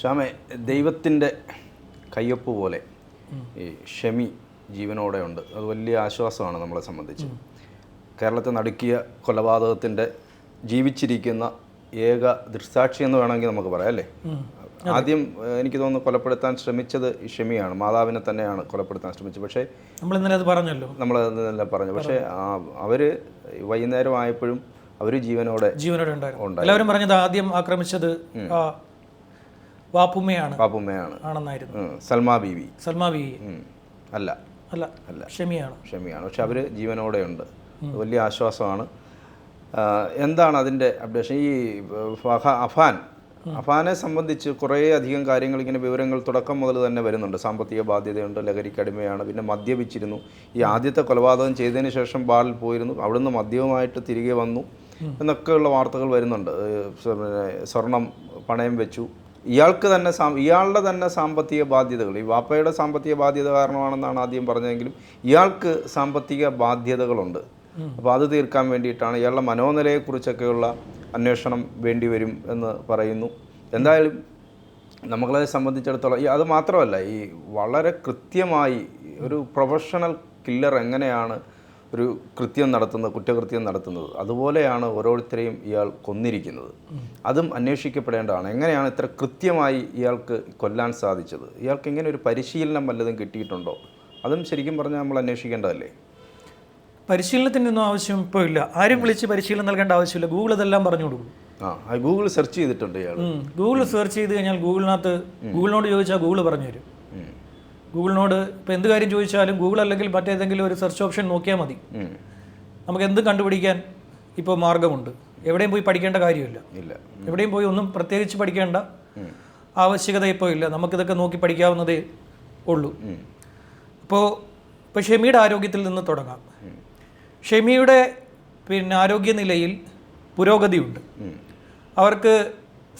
ശ്യാമെ ദൈവത്തിന്റെ കയ്യൊപ്പ് പോലെ ഈ ഷമി ജീവനോടെ ഉണ്ട്. അത് വലിയ ആശ്വാസമാണ് നമ്മളെ സംബന്ധിച്ച്. കേരളത്തെ നടുക്കിയ കൊലപാതകത്തിന്റെ ജീവിച്ചിരിക്കുന്ന ഏക ദൃക്സാക്ഷി എന്ന് വേണമെങ്കിൽ നമുക്ക് പറയാം അല്ലേ? ആദ്യം എനിക്ക് തോന്നുന്നു കൊലപ്പെടുത്താൻ ശ്രമിച്ചത് ഈ ഷമിയാണ് മാതാവിനെ തന്നെയാണ് കൊലപ്പെടുത്താൻ ശ്രമിച്ചത്. പക്ഷേ നമ്മൾ ഇന്നലെ അത് പറഞ്ഞല്ലോ. നമ്മൾ ഇന്നലെ പറഞ്ഞു. പക്ഷേ അവർ വൈകുന്നേരം ആയപ്പോഴും അവർ ജീവനോടെ ജീവനോടെ ഉണ്ടായിരുന്നു. എല്ലാവരും പറഞ്ഞത് ആദ്യം ആക്രമിച്ചത് വാപ്പുമ്മയാണ്. പാപ്പുമ്മയാണ് ആണെന്നായിരുന്നു. സൽമാ ബീവി. സൽമാ ബീവി. അല്ല. അല്ല അല്ല. ഷമിയാണ്. ക്ഷമയാണ് പക്ഷെ അവർ ജീവനോടെ ഉണ്ട് വലിയ ആശ്വാസമാണ്. എന്താണ് അതിന്റെ അപ്ഡേഷൻ? ഈ അഫാൻ. അഫാനെ സംബന്ധിച്ച് കുറേ അധികം കാര്യങ്ങൾ ഇങ്ങനെ വിവരങ്ങൾ തുടക്കം മുതൽ തന്നെ വരുന്നുണ്ട്. സാമ്പത്തിക ബാധ്യതയുണ്ട് ലഹരിക്കടിമയാണ് പിന്നെ മദ്യപിച്ചിരുന്നു. ഈ ആദ്യത്തെ കൊലപാതകം ചെയ്തതിന് ശേഷം ബാറിൽ പോയിരുന്നു. അവിടുന്ന് മദ്യവുമായിട്ട് തിരികെ വന്നു. എന്നൊക്കെയുള്ള വാർത്തകൾ വരുന്നുണ്ട്. സ്വർണം പണയം വെച്ചു. ഇയാൾക്ക് തന്നെ ഇയാളുടെ തന്നെ സാമ്പത്തിക ബാധ്യതകൾ ഈ വാപ്പയുടെ സാമ്പത്തിക ബാധ്യത കാരണമാണെന്നാണ് ആദ്യം പറഞ്ഞതെങ്കിലും ഇയാൾക്ക് സാമ്പത്തിക ബാധ്യതകളുണ്ട്. അപ്പോൾ അത് തീർക്കാൻ വേണ്ടിയിട്ടാണ് ഇയാളുടെ മനോനിലയെക്കുറിച്ചൊക്കെയുള്ള അന്വേഷണം വേണ്ടി വരും എന്ന് പറയുന്നു. എന്തായാലും നമ്മളെ സംബന്ധിച്ചിടത്തോളം അത് മാത്രമല്ല ഈ വളരെ കൃത്യമായി ഒരു പ്രൊഫഷണൽ കില്ലർ എങ്ങനെയാണ് ഒരു കൃത്യം നടത്തുന്നത് കുറ്റകൃത്യം നടത്തുന്നത്. അതുപോലെയാണ് ഓരോരുത്തരെയും ഇയാൾ കൊന്നിരിക്കുന്നത്. അതും അന്വേഷിക്കപ്പെടേണ്ടതാണ്. എങ്ങനെയാണ് ഇത്ര കൃത്യമായി ഇയാൾക്ക് കൊല്ലാൻ സാധിച്ചത്? ഇയാൾക്ക് ഇങ്ങനെ ഒരു പരിശീലനം വല്ലതും കിട്ടിയിട്ടുണ്ടോ? അതും ശരിക്കും പറഞ്ഞാൽ നമ്മൾ അന്വേഷിക്കേണ്ടതല്ലേ? പരിശീലനത്തിനൊന്നും ആവശ്യം ഇപ്പോൾ ഇല്ല. ആരും വിളിച്ച് പരിശീലനം നൽകേണ്ട ആവശ്യമില്ല. ഗൂഗിൾ ഇതെല്ലാം പറഞ്ഞു കൊടുക്കും. ആ ഗൂഗിൾ സെർച്ച് ചെയ്തിട്ടുണ്ട് ഇയാൾ. ഗൂഗിൾ സെർച്ച് ചെയ്ത് കഴിഞ്ഞാൽ ഗൂഗിളിനകത്ത് ഗൂഗിളിനോട് ചോദിച്ചാൽ ഗൂഗിൾ പറഞ്ഞു തരും. ഗൂഗിളിനോട് ഇപ്പോൾ എന്ത് കാര്യം ചോദിച്ചാലും ഗൂഗിൾ അല്ലെങ്കിൽ മറ്റേതെങ്കിലും ഒരു സെർച്ച് ഓപ്ഷൻ നോക്കിയാൽ മതി. നമുക്ക് എന്ത് കണ്ടുപിടിക്കാൻ ഇപ്പോൾ മാർഗമുണ്ട്. എവിടെയും പോയി പഠിക്കേണ്ട കാര്യമില്ല. ഇല്ല. എവിടെയും പോയി ഒന്നും പ്രത്യേകിച്ച് പഠിക്കേണ്ട ആവശ്യകത ഇപ്പോൾ ഇല്ല. നമുക്കിതൊക്കെ നോക്കി പഠിക്കാവുന്നതേ ഉള്ളൂ. അപ്പോൾ ഇപ്പോൾ ഷെമിയുടെ ആരോഗ്യത്തിൽ നിന്ന് തുടങ്ങാം. ഷെമിയുടെ പിന്നെ ആരോഗ്യനിലയിൽ പുരോഗതിയുണ്ട്. അവർക്ക്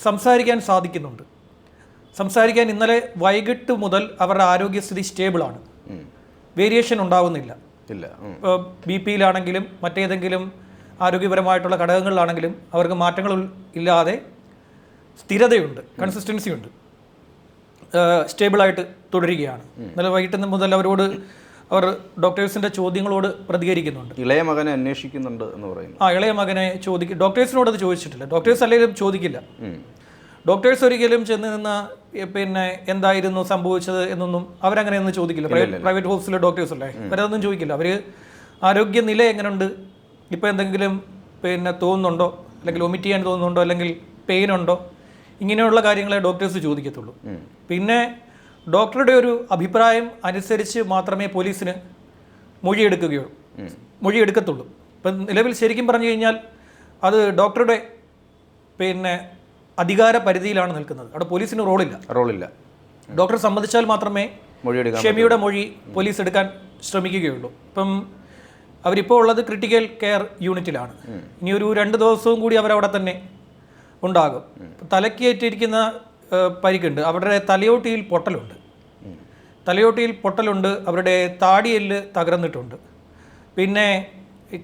സംസാരിക്കാൻ സാധിക്കുന്നുണ്ട്. സംസാരിക്കാൻ ഇന്നലെ വൈകിട്ട് മുതൽ അവരുടെ ആരോഗ്യസ്ഥിതി സ്റ്റേബിളാണ് ആണ്. വേരിയേഷൻ ഉണ്ടാവുന്നില്ല. ഇല്ല. ബി പിയിലാണെങ്കിലും മറ്റേതെങ്കിലും ആരോഗ്യപരമായിട്ടുള്ള ഘടകങ്ങളിലാണെങ്കിലും അവർക്ക് മാറ്റങ്ങൾ ഇല്ലാതെ സ്ഥിരതയുണ്ട് കൺസിസ്റ്റൻസി ഉണ്ട്. സ്റ്റേബിളായിട്ട് തുടരുകയാണ്. ഇന്നലെ വൈകിട്ട് മുതൽ അവരോട് അവർ ഡോക്ടേഴ്സിന്റെ ചോദ്യങ്ങളോട് പ്രതികരിക്കുന്നുണ്ട്. ഇളയ മകനെ അന്വേഷിക്കുന്നുണ്ട് എന്ന് പറയുന്നു. ആ ഇളയ മകനെ ചോദിക്കും ഡോക്ടേഴ്സിനോട് അത് ചോദിച്ചിട്ടില്ല. ഡോക്ടേഴ്സ് അല്ലെങ്കിലും ചോദിക്കില്ല. ഡോക്ടേഴ്സ് ഒരിക്കലും ചെന്ന് നിന്ന് പിന്നെ എന്തായിരുന്നു സംഭവിച്ചത് എന്നൊന്നും അവരങ്ങനെയൊന്നും ചോദിക്കില്ല. പ്രൈവറ്റ് ഹോസ്പിറ്റലിലെ ഡോക്ടേഴ്സ് അല്ലേ? അവരതൊന്നും ചോദിക്കില്ല. അവർ ആരോഗ്യനില എങ്ങനെയുണ്ട് ഇപ്പോൾ എന്തെങ്കിലും പിന്നെ തോന്നുന്നുണ്ടോ? അല്ലെങ്കിൽ ഒമിറ്റ് ചെയ്യാൻ തോന്നുന്നുണ്ടോ? അല്ലെങ്കിൽ പെയിൻ ഉണ്ടോ? ഇങ്ങനെയുള്ള കാര്യങ്ങളെ ഡോക്ടേഴ്സ് ചോദിക്കത്തുള്ളൂ. പിന്നെ ഡോക്ടറുടെ ഒരു അഭിപ്രായം അനുസരിച്ച് മാത്രമേ പോലീസിന് മൊഴിയെടുക്കുകയുള്ളൂ. മൊഴിയെടുക്കത്തുള്ളൂ. ഇപ്പം നിലവിൽ ശരിക്കും പറഞ്ഞു കഴിഞ്ഞാൽ അത് ഡോക്ടറുടെ പിന്നെ അധികാര പരിധിയിലാണ് നിൽക്കുന്നത്. അവിടെ പോലീസിന് റോളില്ല. റോളില്ല. ഡോക്ടർ സമ്മതിച്ചാൽ മാത്രമേ ഷെമിയുടെ മൊഴി പോലീസ് എടുക്കാൻ ശ്രമിക്കുകയുള്ളൂ. ഇപ്പം അവരിപ്പോൾ ഉള്ളത് ക്രിട്ടിക്കൽ കെയർ യൂണിറ്റിലാണ് ഇനി ഒരു രണ്ട് ദിവസവും കൂടി അവരവിടെ തന്നെ ഉണ്ടാകും. തലക്കേറ്റിരിക്കുന്ന പരിക്കുണ്ട്. അവരുടെ തലയോട്ടിയിൽ പൊട്ടലുണ്ട്. തലയോട്ടിയിൽ പൊട്ടലുണ്ട്. അവരുടെ താടിയെല്ല് തകർന്നിട്ടുണ്ട്. പിന്നെ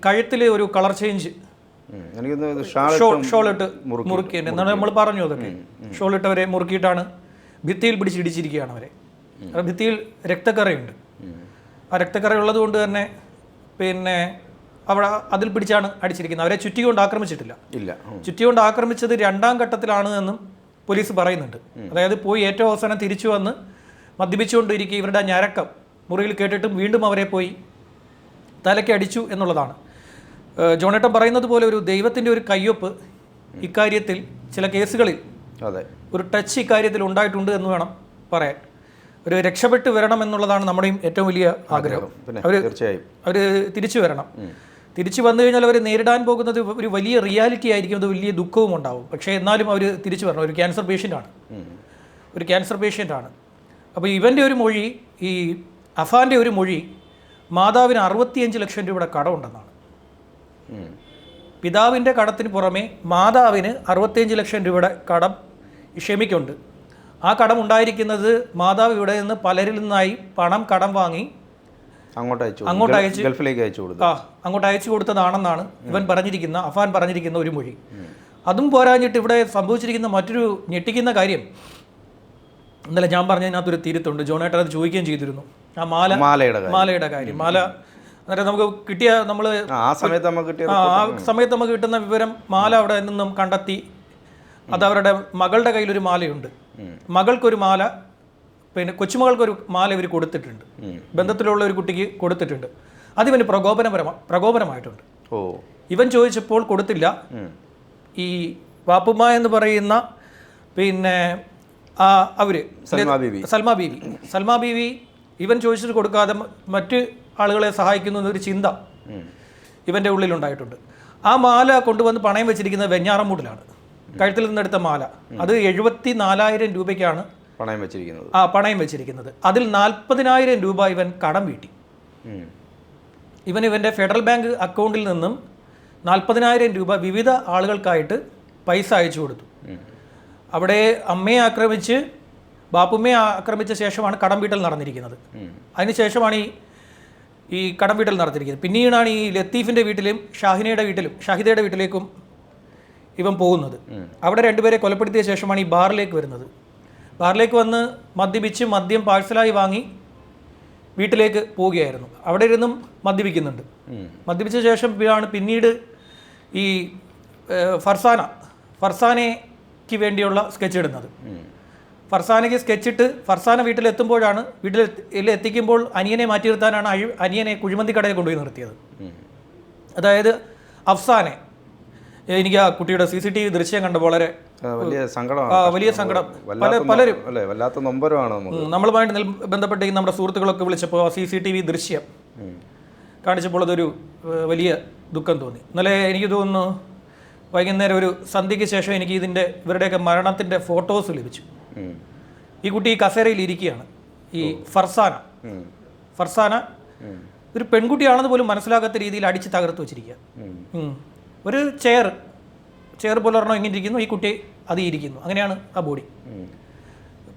കഴുത്തിൽ ഒരു കളർ ചേഞ്ച് ഷോളിട്ട് മുറുക്കിയിട്ട് എന്നാണ് നമ്മൾ പറഞ്ഞു അതൊക്കെ. ഷോളിട്ടവരെ മുറുക്കിയിട്ടാണ് ഭിത്തിയിൽ പിടിച്ച് ഇടിച്ചിരിക്കുകയാണ് അവരെ ഭിത്തിയിൽ രക്തക്കറയുണ്ട്. ആ രക്തക്കറ ഉള്ളത് കൊണ്ട് തന്നെ പിന്നെ അവിടെ അതിൽ പിടിച്ചാണ് അടിച്ചിരിക്കുന്നത്. അവരെ ചുറ്റി കൊണ്ട് ആക്രമിച്ചിട്ടില്ല. ഇല്ല. ചുറ്റി കൊണ്ട് ആക്രമിച്ചത് രണ്ടാം ഘട്ടത്തിലാണ് എന്നും പോലീസ് പറയുന്നുണ്ട്. അതായത് പോയി ഏറ്റവും അവസാനം തിരിച്ചു വന്ന് മദ്യപിച്ചുകൊണ്ടിരിക്കുക ഇവരുടെ ഞരക്കം മുറിയിൽ കേട്ടിട്ടും വീണ്ടും അവരെ പോയി തലയ്ക്ക് അടിച്ചു എന്നുള്ളതാണ്. ജോണേട്ടൻ പറയുന്നത് പോലെ ഒരു ദൈവത്തിന്റെ ഒരു കയ്യൊപ്പ് ഇക്കാര്യത്തിൽ ചില കേസുകളിൽ അതെ. ഒരു ടച്ച് ഇക്കാര്യത്തിൽ ഉണ്ടായിട്ടുണ്ട് എന്ന് വേണം പറയാൻ. ഒരു രക്ഷപ്പെട്ട് വരണം എന്നുള്ളതാണ് നമ്മുടെയും ഏറ്റവും വലിയ ആഗ്രഹം. അവർ തീർച്ചയായും. അവർ തിരിച്ചു വരണം. തിരിച്ചു വന്നു കഴിഞ്ഞാൽ അവർ നേരിടാൻ പോകുന്നത് ഒരു വലിയ റിയാലിറ്റി ആയിരിക്കും. അത് വലിയ ദുഃഖവും ഉണ്ടാവും. പക്ഷേ എന്നാലും അവർ തിരിച്ചു വരണം. ഒരു ക്യാൻസർ പേഷ്യന്റാണ് ആണ്. ഒരു ക്യാൻസർ പേഷ്യന്റാണ് അപ്പോൾ ഇവന്റെ ഒരു മൊഴി ഈ അഫാന്റെ ഒരു മൊഴി മാതാവിന് അറുപത്തിയഞ്ച് ലക്ഷം രൂപയുടെ കടമുണ്ടെന്നാണ്. പിതാവിന്റെ കടത്തിന് പുറമെ മാതാവിന് അറുപത്തിയഞ്ച് ലക്ഷം രൂപയുടെ കടം ക്ഷമിക്കുണ്ട് ആ കടം ഉണ്ടായിരിക്കുന്നത് മാതാവ് ഇവിടെ നിന്ന് പലരിൽ നിന്നായി പണം കടം വാങ്ങി അങ്ങോട്ട് അയച്ചു അങ്ങോട്ട് അയച്ചു അയച്ച് ഗൾഫിലേക്ക് അയച്ചു കൊടുത്തു. ആ അങ്ങോട്ട് അയച്ചു കൊടുത്തതാണെന്നാണ് ഇവൻ പറഞ്ഞിരിക്കുന്ന അഫാൻ പറഞ്ഞിരിക്കുന്ന ഒരു മൊഴി. അതും പോരാഞ്ഞിട്ട് ഇവിടെ സംഭവിച്ചിരിക്കുന്ന മറ്റൊരു ഞെട്ടിക്കുന്ന കാര്യം. ഇന്നലെ ഞാൻ പറഞ്ഞതിനകത്തൊരു തിരുത്തുണ്ട്. ജോണേട്ടൻ അത് ചോദിക്കുകയും ചെയ്തിരുന്നു. ആ മാല മാലയുടെ മാലയുടെ കാര്യം. മാല അന്നേരം നമുക്ക് കിട്ടിയ നമ്മൾ ആ, സമയത്ത് നമുക്ക് കിട്ടിയ ആ സമയത്ത് നമുക്ക് കിട്ടുന്ന വിവരം മാല അവിടെ നിന്നും കണ്ടെത്തി. അത് അവരുടെ മകളുടെ കയ്യിലൊരു മാലയുണ്ട്. മകൾക്കൊരു മാല പിന്നെ കൊച്ചുമകൾക്കൊരു മാല ഇവർ കൊടുത്തിട്ടുണ്ട്. ബന്ധത്തിലുള്ള ഒരു കുട്ടിക്ക് കൊടുത്തിട്ടുണ്ട്. അതിവന് പ്രകോപനപരമ പ്രകോപനമായിട്ടുണ്ട്. ഓ. ഇവൻ ചോദിച്ചപ്പോൾ കൊടുത്തില്ല. ഈ വാപ്പുമ്മ എന്ന് പറയുന്ന പിന്നെ ആ അവർ സൽമ ബീവി. സൽമാ ബീവി ഇവൻ ചോദിച്ചിട്ട് കൊടുക്കാതെ മറ്റ് ആളുകളെ സഹായിക്കുന്നു എന്നൊരു ചിന്ത. ഇവന്റെ ഉള്ളിലുണ്ടായിട്ടുണ്ട്. ആ മാല കൊണ്ടുവന്ന് പണയം വെച്ചിരിക്കുന്നത് വെഞ്ഞാറമൂട്ടിലാണ് കഴുത്തിൽ നിന്നെടുത്ത മാല. അത് എഴുപത്തി നാലായിരം രൂപയ്ക്കാണ് പണയം വെച്ചിരിക്കുന്നത്. ആ പണയം വെച്ചിരിക്കുന്നത്. അതിൽ നാൽപ്പതിനായിരം രൂപ ഇവൻ കടം വീട്ടി. ഇവൻ ഇവന്റെ ഫെഡറൽ ബാങ്ക് അക്കൗണ്ടിൽ നിന്നും നാൽപ്പതിനായിരം രൂപ വിവിധ ആളുകൾക്കായിട്ട് പൈസ അയച്ചു കൊടുത്തു. അവിടെ അമ്മയെ ആക്രമിച്ച് ബാപ്പുമ്മയെ ആക്രമിച്ച ശേഷമാണ് കടം വീട്ടൽ നടന്നിരിക്കുന്നത്. അതിനുശേഷമാണ് ഈ ഈ കടം വീട്ടൽ നടത്തിയിരിക്കുന്നത്. പിന്നീടാണ് ഈ ലത്തീഫിന്റെ വീട്ടിലും ഷാഹിനയുടെ വീട്ടിലും ഷാഹിദയുടെ വീട്ടിലേക്കും ഇവൻ പോകുന്നത്. അവിടെ രണ്ടുപേരെ കൊലപ്പെടുത്തിയ ശേഷമാണ് ഈ ബാറിലേക്ക് വരുന്നത്. ബാറിലേക്ക് വന്ന് മദ്യപിച്ച് മദ്യം പാഴ്സലായി വാങ്ങി വീട്ടിലേക്ക് പോവുകയായിരുന്നു. അവിടെ ഇരുന്നും മദ്യപിക്കുന്നുണ്ട്. മദ്യപിച്ച ശേഷം ആണ് പിന്നീട് ഈ ഫർസാന ഫർസാനയ്ക്ക് വേണ്ടിയുള്ള സ്കെച്ച് ഇടുന്നത്. ഫർസാനയ്ക്ക് സ്കെച്ചിട്ട് ഫർസാന വീട്ടിലെത്തുമ്പോഴാണ് വീട്ടിൽ എത്തിക്കുമ്പോൾ അനിയനെ മാറ്റി നിർത്താനാണ് അഴി- അനിയനെ കുഴിമന്തി കടയിൽ കൊണ്ടുപോയി നിർത്തിയത്. അതായത് അഫ്സാനെ. എനിക്ക് ആ കുട്ടിയുടെ സി സി ടി വി ദൃശ്യം കണ്ട വളരെ വലിയ ആ, വലിയ സങ്കടം. പല പലരും അല്ലേ വല്ലാത്ത നൊമ്പരമാണ് നമ്മളുമായിട്ട് ബന്ധപ്പെട്ട് നമ്മുടെ സുഹൃത്തുക്കളൊക്കെ വിളിച്ചപ്പോൾ സി സി ടി വി ദൃശ്യം കാണിച്ചപ്പോൾ അതൊരു വലിയ ദുഃഖം തോന്നി. ഇന്നലെ എനിക്ക് തോന്നുന്നു വൈകുന്നേരം ഒരു സന്ധ്യയ്ക്ക് ശേഷം എനിക്ക് ഇതിന്റെ ഇവരുടെയൊക്കെ മരണത്തിന്റെ ഫോട്ടോസ് ലഭിച്ചു. ഈ കുട്ടി ഈ കസേരയിൽ ഇരിക്കുകയാണ്. ഈ ഫർസാന. ഫർസാന ഒരു പെൺകുട്ടിയാണെന്ന് പോലും മനസ്സിലാകാത്ത രീതിയിൽ അടിച്ച് തകർത്ത് വെച്ചിരിക്കുക. ഒരു ചെയർ ചെയർ പോലെ ഒരെണ്ണം ഇങ്ങനെ ഇരിക്കുന്നു ഈ കുട്ടി അത് ഇരിക്കുന്നു. അങ്ങനെയാണ് ആ ബോഡി.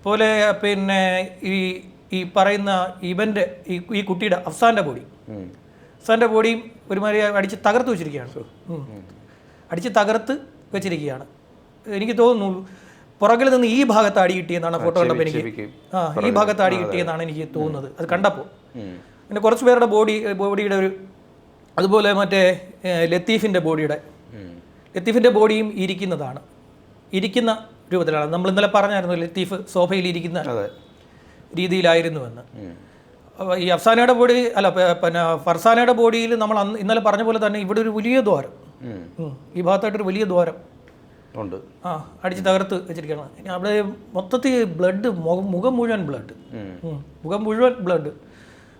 പോലെ പിന്നെ ഈ ഈ പറയുന്ന ഇവന്റെ ഈ ഈ കുട്ടിയുടെ അഫ്സാന്റെ ബോഡി. അഫ്സാന്റെ അഫ്സാന്റെ ബോഡിയും ഒരുമാതിരി അടിച്ച് തകർത്ത് വെച്ചിരിക്കുകയാണ്. അടിച്ച് തകർത്ത് വെച്ചിരിക്കുകയാണ്. എനിക്ക് തോന്നുന്നു പുറകിൽ നിന്ന് ഈ ഭാഗത്ത് അടി കിട്ടിയെന്നാണ് ഫോട്ടോ കണ്ടപ്പോൾ എനിക്ക് ആ ഈ ഭാഗത്ത് അടി കിട്ടിയെന്നാണ് എനിക്ക് തോന്നുന്നത്. അത് കണ്ടപ്പോൾ. പിന്നെ കുറച്ച് പേരുടെ ബോഡി ബോഡിയുടെ ഒരു അതുപോലെ മറ്റേ ലത്തീഫിന്റെ ബോഡിയുടെ ലത്തീഫിന്റെ ബോഡിയും ഇരിക്കുന്നതാണ്. ഇരിക്കുന്ന രൂപത്തിലാണ്. നമ്മൾ ഇന്നലെ പറഞ്ഞായിരുന്നു ലത്തീഫ് സോഫയിൽ ഇരിക്കുന്ന രീതിയിലായിരുന്നു എന്ന് ഈ അഫ്സാനയുടെ ബോഡി അല്ല പിന്നെ ഫർസാനയുടെ ബോഡിയിൽ നമ്മൾ അന്ന് ഇന്നലെ പറഞ്ഞ പോലെ തന്നെ ഇവിടെ ഒരു വലിയ ദ്വാരം. ഈ ഭാഗത്തായിട്ടൊരു വലിയ ദ്വാരം. ഉണ്ട്. ആ അടിച്ച് തകർത്ത് വെച്ചിരിക്കുകയാണ്. ഇനി അവിടെ മൊത്തത്തിൽ ബ്ലഡ് മുഖം മുഴുവൻ ബ്ലഡ്. മുഖം മുഴുവൻ ബ്ലഡ്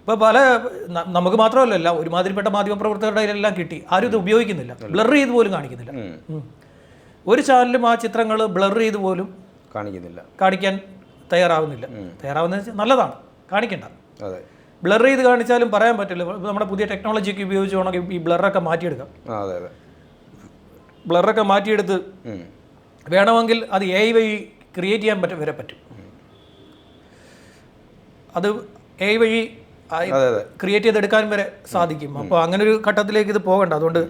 ഇപ്പോൾ പല നമുക്ക് മാത്രമല്ല ഒരുമാതിരിപ്പെട്ട മാധ്യമപ്രവർത്തകരുടെ കയ്യിലെല്ലാം കിട്ടി. ആരും ഇത് ഉപയോഗിക്കുന്നില്ല. ബ്ലർ ചെയ്ത് പോലും കാണിക്കുന്നില്ല. ഒരു ചാനലും ആ ചിത്രങ്ങൾ ബ്ലർ ചെയ്ത് പോലും കാണിക്കുന്നില്ല. കാണിക്കാൻ തയ്യാറാവുന്നില്ല. തയ്യാറാവുന്ന വെച്ചാൽ നല്ലതാണ്. കാണിക്കേണ്ട. അതെ. ബ്ലർ ചെയ്ത് കാണിച്ചാലും പറയാൻ പറ്റില്ല. നമ്മുടെ പുതിയ ടെക്നോളജിയൊക്കെ ഉപയോഗിച്ച് വേണമെങ്കിൽ ഈ ബ്ലറൊക്കെ മാറ്റിയെടുക്കാം. അതെ അതെ. ബ്ലറൊക്കെ മാറ്റിയെടുത്ത്. വേണമെങ്കിൽ അത് എ ഐ വഴി ക്രിയേറ്റ് ചെയ്യാൻ പറ്റും വരെ പറ്റും. അത് എ ഐ വഴി ക്രിയേറ്റ് ചെയ്തെടുക്കാൻ വരെ സാധിക്കും. അപ്പോൾ അങ്ങനെ ഒരു ഘട്ടത്തിലേക്ക് ഇത് പോകണ്ട. അതുകൊണ്ട്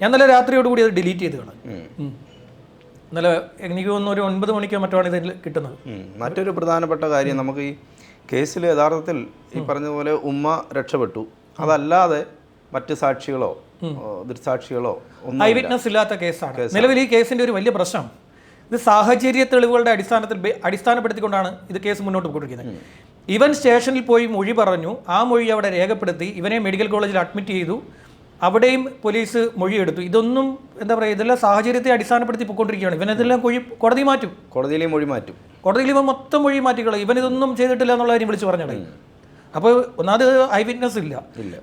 ഞാൻ ഇന്നലെ രാത്രിയോടുകൂടി അത് ഡിലീറ്റ് ചെയ്ത് കാണാം. ഇന്നലെ എനിക്ക് തോന്നുന്നു ഒരു ഒൻപത് മണിക്കോ മറ്റോ ആണ് ഇതിൽ കിട്ടുന്നത്. മറ്റൊരു പ്രധാനപ്പെട്ട കാര്യം നമുക്ക് ഈ കേസിൽ യഥാർത്ഥത്തിൽ ഈ പറഞ്ഞതുപോലെ ഉമ്മ രക്ഷപ്പെട്ടു. അതല്ലാതെ മറ്റ് സാക്ഷികളോ ദൃസാക്ഷികളോ ഐ വിറ്റ്നസ് ഇല്ലാത്ത കേസാണ്. നിലവിൽ ഈ കേസിന്റെ ഒരു വലിയ പ്രശ്നം ഇത് സാഹചര്യ തെളിവുകളുടെ അടിസ്ഥാനത്തിൽ അടിസ്ഥാനപ്പെടുത്തിക്കൊണ്ടാണ് ഇത് കേസ് മുന്നോട്ട് പോയിക്കൊണ്ടിരിക്കുന്നത്. ഇവൻ സ്റ്റേഷനിൽ പോയി മൊഴി പറഞ്ഞു ആ മൊഴി അവിടെ രേഖപ്പെടുത്തി ഇവനെ മെഡിക്കൽ കോളേജിൽ അഡ്മിറ്റ് ചെയ്തു അവിടെയും പോലീസ് മൊഴിയെടുത്തു. ഇതൊന്നും എന്താ പറയുക ഇതെല്ലാം സാഹചര്യത്തെ അടിസ്ഥാനപ്പെടുത്തി പോയിക്കൊണ്ടിരിക്കുകയാണ്. ഇവനെല്ലാം കൊഴി കോടതി മാറ്റും. കോടതിയിലെ മൊഴി മാറ്റും. കോടതിയിൽ ഇവൻ മൊത്തം മൊഴി മാറ്റിക്കളും ഇവൻ ഇതൊന്നും ചെയ്തിട്ടില്ല എന്നുള്ള കാര്യം വിളിച്ചു പറഞ്ഞോളെ അപ്പോൾ ഒന്നാമത് ഐ വിറ്റ്നസ് ഇല്ല.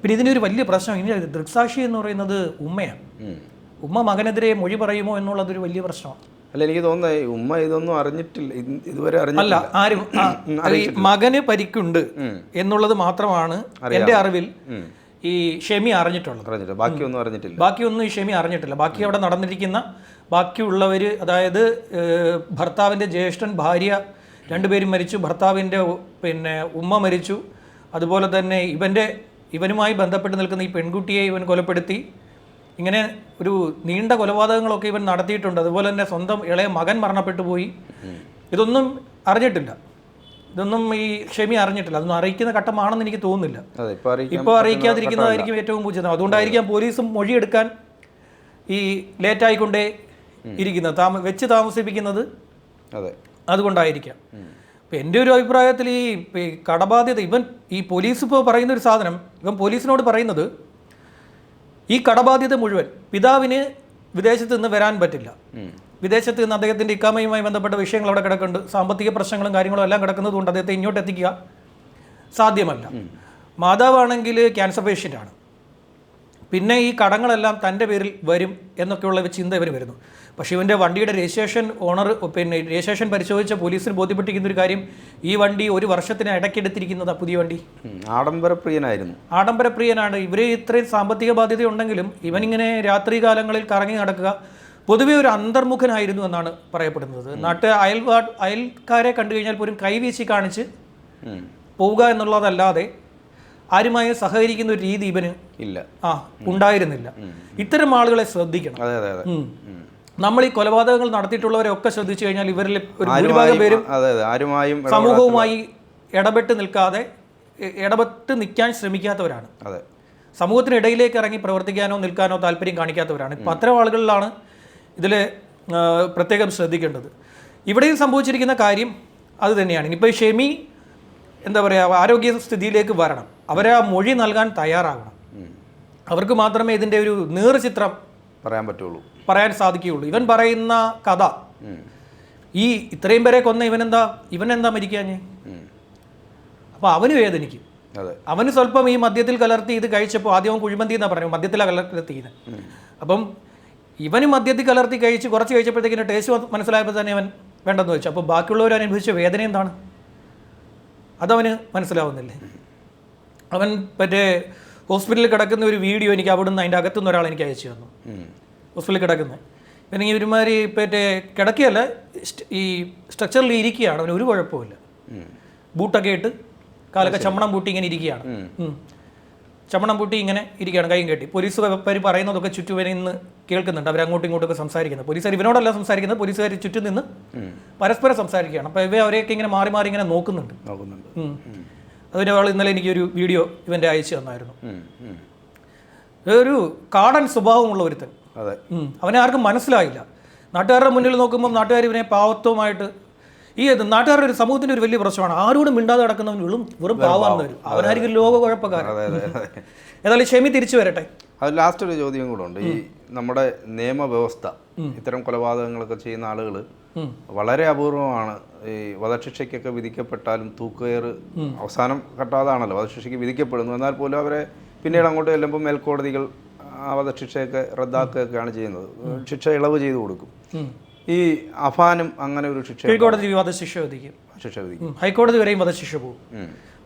പിന്നെ ഇതിനൊരു വലിയ പ്രശ്നം ഇനി ദൃക്സാക്ഷി എന്ന് പറയുന്നത് ഉമ്മയാണ്. ഉമ്മ മകനെതിരെ മൊഴി പറയുമോ എന്നുള്ളതൊരു വലിയ പ്രശ്നമാണ്. അല്ല എനിക്ക് തോന്നുന്നത് ഉമ്മ ഇതൊന്നും അറിഞ്ഞിട്ടില്ല ഇതുവരെ അല്ല അറിഞ്ഞില്ല ആരും മകന് പരിക്കുണ്ട് എന്നുള്ളത് മാത്രമാണ് എന്റെ അറിവിൽ ഈ ഷെമി അറിഞ്ഞിട്ടുള്ളത്. അറിഞ്ഞിട്ടില്ല. ബാക്കിയൊന്നും അറിഞ്ഞിട്ടില്ല. ബാക്കിയൊന്നും ഈ ഷെമി അറിഞ്ഞിട്ടില്ല. ബാക്കി അവിടെ നടന്നിരിക്കുന്ന ബാക്കിയുള്ളവർ അതായത് ഭർത്താവിന്റെ ഭർത്താവിന്റെ ജ്യേഷ്ഠൻ ഭാര്യ രണ്ടുപേരും മരിച്ചു. ഭർത്താവിന്റെ പിന്നെ ഉമ്മ മരിച്ചു. അതുപോലെ തന്നെ ഇവന്റെ ഇവനുമായി ബന്ധപ്പെട്ട് നിൽക്കുന്ന ഈ പെൺകുട്ടിയെ ഇവൻ കൊലപ്പെടുത്തി. ഇങ്ങനെ ഒരു നീണ്ട കൊലപാതകങ്ങളൊക്കെ ഇവൻ നടത്തിയിട്ടുണ്ട്. അതുപോലെ തന്നെ സ്വന്തം ഇളയ മകൻ മരണപ്പെട്ടു പോയി. ഇതൊന്നും അറിഞ്ഞിട്ടില്ല. ഇതൊന്നും ഈ ക്ഷമി അറിഞ്ഞിട്ടില്ല. അതൊന്നും അറിയിക്കുന്ന ഘട്ടമാണെന്ന് എനിക്ക് തോന്നുന്നില്ല. ഇപ്പോൾ അറിയിക്കാതിരിക്കുന്നതായിരിക്കും ഏറ്റവും ഉചിതം അതുകൊണ്ടായിരിക്കാം പോലീസും മൊഴിയെടുക്കാൻ ഈ ലേറ്റായിക്കൊണ്ടേ ഇരിക്കുന്നത്. താമ വെച്ച് താമസിപ്പിക്കുന്നത് അതെ. അതുകൊണ്ടായിരിക്കാം. ഇപ്പം എന്റെ ഒരു അഭിപ്രായത്തിൽ ഈ കടബാധ്യത ഇവൻ ഈ പോലീസ് ഇപ്പോൾ പറയുന്ന ഒരു സാധനം ഇവൻ പോലീസിനോട് പറയുന്നത് ഈ കടബാധ്യത മുഴുവൻ പിതാവിന് വിദേശത്ത് നിന്ന് വരാൻ പറ്റില്ല. വിദേശത്ത് നിന്ന് അദ്ദേഹത്തിന്റെ ഇക്കാമയുമായി ബന്ധപ്പെട്ട വിഷയങ്ങൾ അവിടെ കിടക്കുന്നുണ്ട്. സാമ്പത്തിക പ്രശ്നങ്ങളും കാര്യങ്ങളും എല്ലാം കിടക്കുന്നത് കൊണ്ട് അദ്ദേഹത്തെ ഇങ്ങോട്ട് എത്തിക്കുക സാധ്യമല്ല. മാതാവാണെങ്കിൽ ക്യാൻസർ പേഷ്യന്റ് ആണ്. പിന്നെ ഈ കടങ്ങളെല്ലാം തന്റെ പേരിൽ വരും എന്നൊക്കെയുള്ള ചിന്ത ഇവർ വരുന്നു. പക്ഷേ ഇവന്റെ വണ്ടിയുടെ രജിസ്ട്രേഷൻ ഓണർ പിന്നെ രജിസ്ട്രേഷൻ പരിശോധിച്ച പോലീസിന് ബോധ്യപ്പെട്ടിരിക്കുന്ന ഒരു കാര്യം ഈ വണ്ടി ഒരു വർഷത്തിന് ഇടയ്ക്കെടുത്തിരിക്കുന്നതാ പുതിയ വണ്ടി. ആഡംബരപ്രിയനായിരുന്നു ആഡംബരപ്രിയനാണ് ഇവർ ഇത്രയും സാമ്പത്തിക ബാധ്യത ഉണ്ടെങ്കിലും ഇവനിങ്ങനെ രാത്രി കാലങ്ങളിൽ കറങ്ങി നടക്കുക പൊതുവെ ഒരു അന്തർമുഖനായിരുന്നു എന്നാണ് പറയപ്പെടുന്നത്. നാട്ട് അയൽവാ അയൽക്കാരെ കണ്ടു കഴിഞ്ഞാൽ പോലും കൈവീശി കാണിച്ച്. പോവുക എന്നുള്ളതല്ലാതെ ആരുമായി സഹകരിക്കുന്ന ഒരു രീതി ഇവന് ഇല്ല. ആ ഉണ്ടായിരുന്നില്ല. ഇത്തരം ആളുകളെ ശ്രദ്ധിക്കണം. അതെ അതെ. നമ്മൾ ഈ കൊലപാതകങ്ങൾ നടത്തിയിട്ടുള്ളവരെ ഒക്കെ ശ്രദ്ധിച്ചു കഴിഞ്ഞാൽ ഇവരിൽ ഒരു ഭൂരിഭാഗം പേരും ആരുമായും സമൂഹവുമായി ഇടപെട്ട് നിൽക്കാതെ ഇടപെട്ട് നിൽക്കാൻ ശ്രമിക്കാത്തവരാണ്. അതെ. സമൂഹത്തിനിടയിലേക്ക് ഇറങ്ങി പ്രവർത്തിക്കാനോ നിൽക്കാനോ താല്പര്യം കാണിക്കാത്തവരാണ്. ഇപ്പം അത്തരം ആളുകളിലാണ് ഇതിൽ പ്രത്യേകം ശ്രദ്ധിക്കേണ്ടത്. ഇവിടെയും സംഭവിച്ചിരിക്കുന്ന കാര്യം അത് തന്നെയാണ്. ഇനിയിപ്പോൾ ഷെമി എന്താ പറയുക ആരോഗ്യ സ്ഥിതിയിലേക്ക് വരണം. അവരെ ആ മൊഴി നൽകാൻ തയ്യാറാകണം അവർക്ക് മാത്രമേ ഇതിന്റെ ഒരു നേർചിത്രം പറയാൻ പറ്റുള്ളൂ. പറയാൻ സാധിക്കുകയുള്ളൂ. ഇവൻ പറയുന്ന കഥ. ഈ ഇത്രയും പേരെ കൊന്ന ഇവനെന്താ? ഇവനെന്താ മരിക്കാഞ്ഞ്? ഉം. അപ്പോൾ അവന് വേദനിക്കും അവന് സ്വല്പം ഈ മദ്യത്തിൽ കലർത്തി ഇത് കഴിച്ചപ്പോൾ ആദ്യം അവൻ കുഴിമന്തി എന്നാ പറഞ്ഞു മദ്യത്തിലാണ് കലർത്തിയത്. അപ്പം ഇവന് മദ്യത്തിൽ കലർത്തി കഴിച്ച് കുറച്ച് കഴിച്ചപ്പോഴത്തേക്കിന് ടേസ്റ്റ് മനസ്സിലായപ്പോൾ തന്നെ അവൻ വേണ്ടെന്ന് വെച്ചു. അപ്പോൾ ബാക്കിയുള്ളവർ അനുഭവിച്ച വേദന എന്താണ്? അതവന് മനസ്സിലാവുന്നില്ലേ? അവൻ മറ്റേ ഹോസ്പിറ്റലിൽ കിടക്കുന്ന ഒരു വീഡിയോ എനിക്ക് അവിടുന്ന് അതിന്റെ അകത്തുനിന്ന് ഒരാൾ എനിക്ക് അയച്ചു തന്നു. ഹോസ്പിറ്റലിൽ കിടക്കുന്നത് ഈ ഒരുമാതിരി മറ്റേ കിടക്കുകയല്ല ഈ സ്ട്രക്ചറിൽ ഇരിക്കുകയാണ് അവന് ഒരു കുഴപ്പമില്ല ബൂട്ടൊക്കെ ഇട്ട് കാലൊക്കെ ചമ്മണം പൂട്ടി ഇങ്ങനെ ഇരിക്കുകയാണ്. ചമ്മണം പൂട്ടി ഇങ്ങനെ ഇരിക്കുകയാണ് കൈയും കെട്ടി. പോലീസ് പോലീസുകാർ പറയുന്നതൊക്കെ ചുറ്റുവരെ നിന്ന് കേൾക്കുന്നുണ്ട്. അവർ അങ്ങോട്ടും ഇങ്ങോട്ടൊക്കെ സംസാരിക്കുന്നത്. പോലീസുകാർ ഇവനോടല്ല സംസാരിക്കുന്നത് പോലീസുകാർ ചുറ്റും നിന്ന് പരസ്പരം സംസാരിക്കുകയാണ്. അപ്പോൾ ഇവ അവരെയൊക്കെ ഇങ്ങനെ മാറി മാറി ഇങ്ങനെ നോക്കുന്നുണ്ട്. അതിന്റെ ആൾ ഇന്നലെ എനിക്കൊരു വീഡിയോ ഇവന്റെ അയച്ചു തന്നായിരുന്നു. ഒരു കാടൻ സ്വഭാവമുള്ള ഒരുത്തൻ. അതെ. അവനെ ആർക്കും മനസ്സിലായില്ല. നാട്ടുകാരുടെ മുന്നിൽ നോക്കുമ്പോൾ നാട്ടുകാർ ഇവനെ പാവത്വമായിട്ട് ഈ നാട്ടുകാരുടെ ഒരു സമൂഹത്തിന്റെ ഒരു വലിയ പ്രശ്നമാണ്. ആരോടും മിണ്ടാതെ കിടക്കുന്നവൻ വെറും വെറും പാവാന്ന് വരും. അവനായിരിക്കും ലോക കുഴപ്പക്കാരൻ ഏതായാലും ക്ഷമി തിരിച്ചു വരട്ടെ. അത് ലാസ്റ്റ് ഒരു ചോദ്യം കൂടെ ഉണ്ട്. ഈ നമ്മുടെ നിയമവ്യവസ്ഥ ഇത്തരം കൊലപാതകങ്ങളൊക്കെ ചെയ്യുന്ന ആളുകൾ വളരെ അപൂർവമാണ്. ഈ വധശിക്ഷയ്ക്കൊക്കെ വിധിക്കപ്പെട്ടാലും തൂക്കുകയറ് അവസാനം കട്ടാതാണല്ലോ. വധശിക്ഷയ്ക്ക് വിധിക്കപ്പെടുന്നു. എന്നാൽ പോലും അവരെ പിന്നീട് അങ്ങോട്ട് ചെല്ലുമ്പോൾ മേൽക്കോടതികൾ വധശിക്ഷയൊക്കെ റദ്ദാക്കുകയൊക്കെയാണ് ചെയ്യുന്നത്. ശിക്ഷ ഇളവ് ചെയ്തു കൊടുക്കും. ഈ അഫാനും അങ്ങനെ ഒരു ശിക്ഷ കീഴ്ക്കോടതി വധശിക്ഷ വിധിക്കും. ശിക്ഷ വിധിക്കും. ഹൈക്കോടതി വരെയും വധശിക്ഷ പോകും.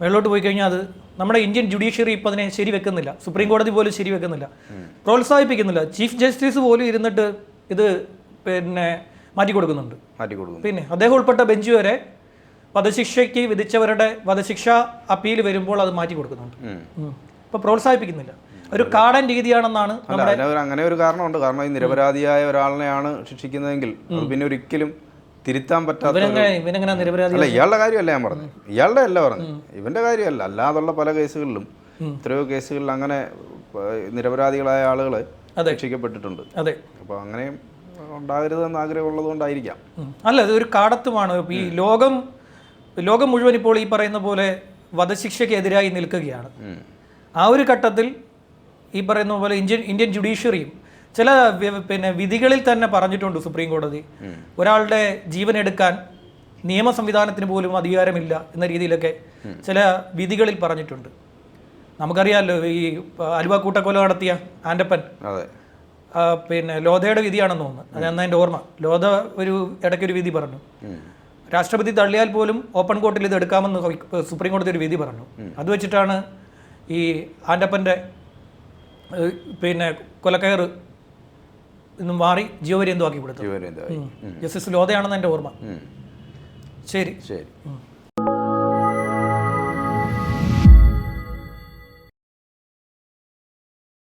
മേളിലോട്ട് പോയി കഴിഞ്ഞാൽ അത് നമ്മുടെ ഇന്ത്യൻ ജുഡീഷ്യറി ഇപ്പം അതിനെ ശരി വെക്കുന്നില്ല. സുപ്രീം കോടതി പോലും ശരി വെക്കുന്നില്ല. പ്രോത്സാഹിപ്പിക്കുന്നില്ല. ചീഫ് ജസ്റ്റിസ് പോലും ഇരുന്നിട്ട് ഇത് പിന്നെ മാറ്റി കൊടുക്കുന്നുണ്ട് മാറ്റി കൊടുക്കും പിന്നെ അദ്ദേഹം ഉൾപ്പെട്ട ബെഞ്ച് വരെ വധശിക്ഷയ്ക്ക് വിധിച്ചവരുടെ വധശിക്ഷ അപ്പീൽ വരുമ്പോൾ അത് മാറ്റി കൊടുക്കുന്നുണ്ട്. ഇപ്പോൾ പ്രോത്സാഹിപ്പിക്കുന്നില്ല. ഒരു കാടൻ രീതിയാണെന്നാണ് അങ്ങനെ ഒരു കാരണമുണ്ട്. കാരണം ഈ നിരപരാധിയായ ഒരാളിനെയാണ് ശിക്ഷിക്കുന്നതെങ്കിൽ പിന്നെ ഒരിക്കലും തിരുത്താൻ പറ്റാത്ത അല്ല ഇയാളുടെ കാര്യമല്ല ഞാൻ പറഞ്ഞു ഇയാളുടെ അല്ല പറഞ്ഞു ഇവന്റെ കാര്യമല്ല. അല്ലാതുള്ള പല കേസുകളിലും എത്രയോ കേസുകളിൽ അങ്ങനെ നിരപരാധികളായ ആളുകൾ രക്ഷിക്കപ്പെട്ടിട്ടുണ്ട് ശിക്ഷിക്കപ്പെട്ടിട്ടുണ്ട്. അതെ. അപ്പോൾ അങ്ങനെയും ഉണ്ടാകരുതെന്ന് ആഗ്രഹമുള്ളത് കൊണ്ടായിരിക്കാം അല്ല ഇത് ഒരു കാടത്തുമാണ്. ഈ ലോകം ലോകം മുഴുവൻ ഇപ്പോൾ ഈ പറയുന്ന പോലെ വധശിക്ഷയ്ക്കെതിരായി നിൽക്കുകയാണ്. ആ ഒരു ഘട്ടത്തിൽ ഈ പറയുന്ന പോലെ ഇന്ത്യൻ ഇന്ത്യൻ ജുഡീഷ്യറിയും ചില പിന്നെ വിധികളിൽ തന്നെ പറഞ്ഞിട്ടുണ്ട് സുപ്രീം കോടതി. ഒരാളുടെ ജീവൻ എടുക്കാൻ നിയമ സംവിധാനത്തിന് പോലും അധികാരമില്ല എന്ന രീതിയിലൊക്കെ ചില വിധികളിൽ പറഞ്ഞിട്ടുണ്ട്. നമുക്കറിയാമല്ലോ ഈ അലുവ കൂട്ടക്കൊല നടത്തിയ ആൻഡപ്പൻ പിന്നെ ലോധയുടെ വിധിയാണെന്ന് തോന്നുന്നു. അത് എന്നതിന്റെ ഓർമ്മ. ലോധ ഒരു ഇടയ്ക്കൊരു വിധി പറഞ്ഞു. രാഷ്ട്രപതി തള്ളിയാൽ പോലും ഓപ്പൺ കോർട്ടിൽ ഇത് എടുക്കാമെന്ന് സുപ്രീം കോടതി ഒരു വിധി പറഞ്ഞു. അത് വെച്ചിട്ടാണ് ഈ ആൻഡപ്പന്റെ പിന്നെ കൊലക്കയർ നിന്നും മാറി ജീവപര്യന്തമാക്കി കൊടുത്തു. ജസ്റ്റിസ് ലോധയാണെന്ന് എന്റെ ഓർമ്മ. ശരി. ശരി.